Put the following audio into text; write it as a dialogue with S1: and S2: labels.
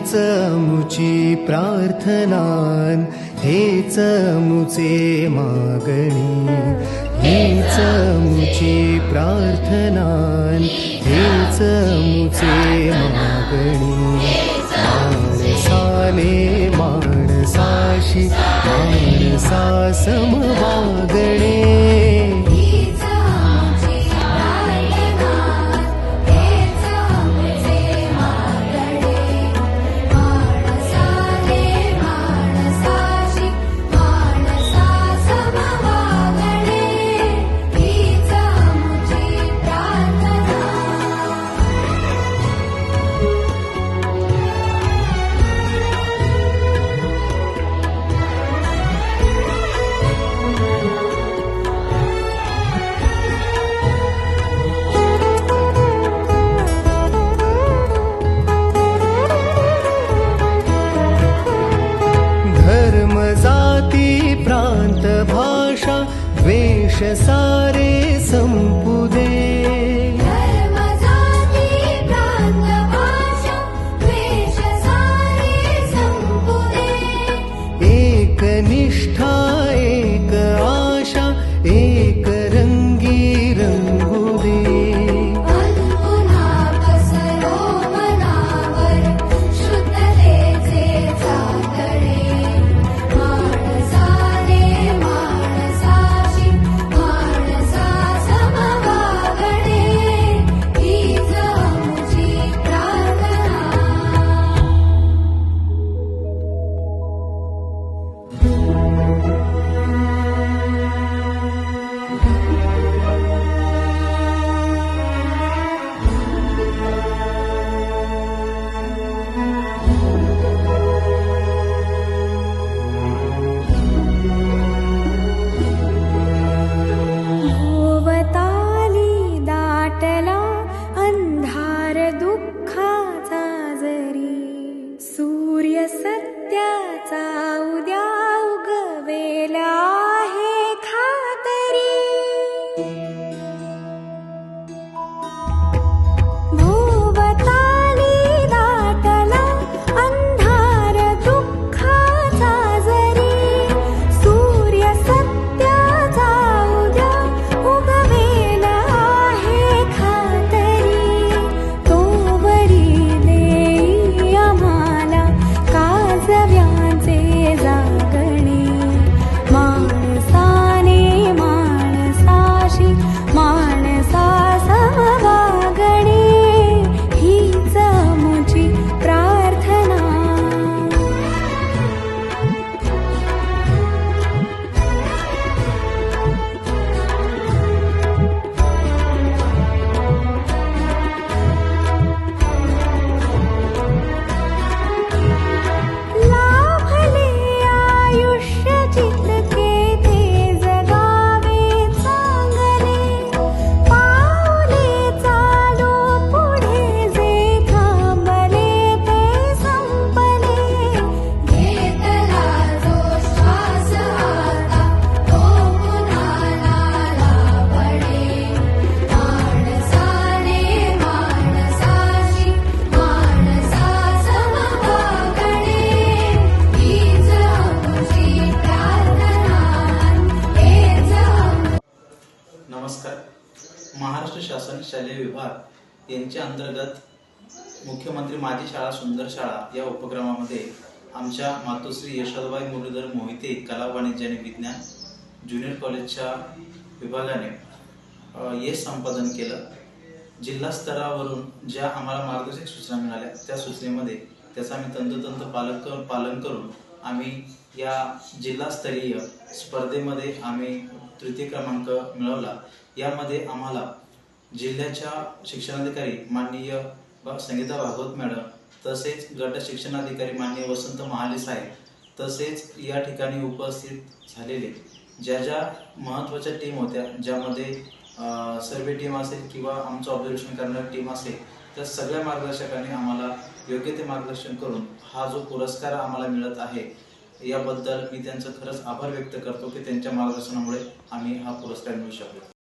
S1: मुची प्रार्थनान हेच मुचे मागणी हेच मुची प्रार्थनान हेच मुचे मागणी। माणसाने माणसाशी माणसा समवागणे
S2: वेषसारे सम्पुदे शालेय विभाग यांच्या अंतर्गत मुख्यमंत्री माझी शाळा सुंदर शाळा या उपक्रमामध्ये आमच्या मातोश्री यशोदबाई मुरलीधर मोहिते कला वाणिज्य आणि विज्ञान ज्युनियर कॉलेजच्या विभागाने यश संपादन केलं. जिल्हा स्तरावरून ज्या आम्हाला मार्गदर्शक सूचना मिळाल्या त्या सूचनेमध्ये त्याचं आम्ही तंतोतंत पालन करून पालन करून आम्ही या जिल्हास्तरीय स्पर्धेमध्ये आम्ही तृतीय क्रमांक मिळवला. यामध्ये आम्हाला जिल्ह्याच्या शिक्षणाधिकारी माननीय संगीता भागवत मॅडम तसेच गट शिक्षणाधिकारी माननीय वसंत महाले साहेब तसेच या ठिकाणी उपस्थित झालेले ज्या ज्या महत्त्वाच्या टीम होत्या ज्यामध्ये सर्वे टीम असेल किंवा आमचं ऑब्झर्वेशन करणारी टीम असेल त्या सगळ्या मार्गदर्शकांनी आम्हाला योग्य ते मार्गदर्शन करून हा जो पुरस्कार आम्हाला मिळत आहे याबद्दल मी त्यांचं खरंच आभार व्यक्त करतो की त्यांच्या मार्गदर्शनामुळे आम्ही हा पुरस्कार मिळू शकलो.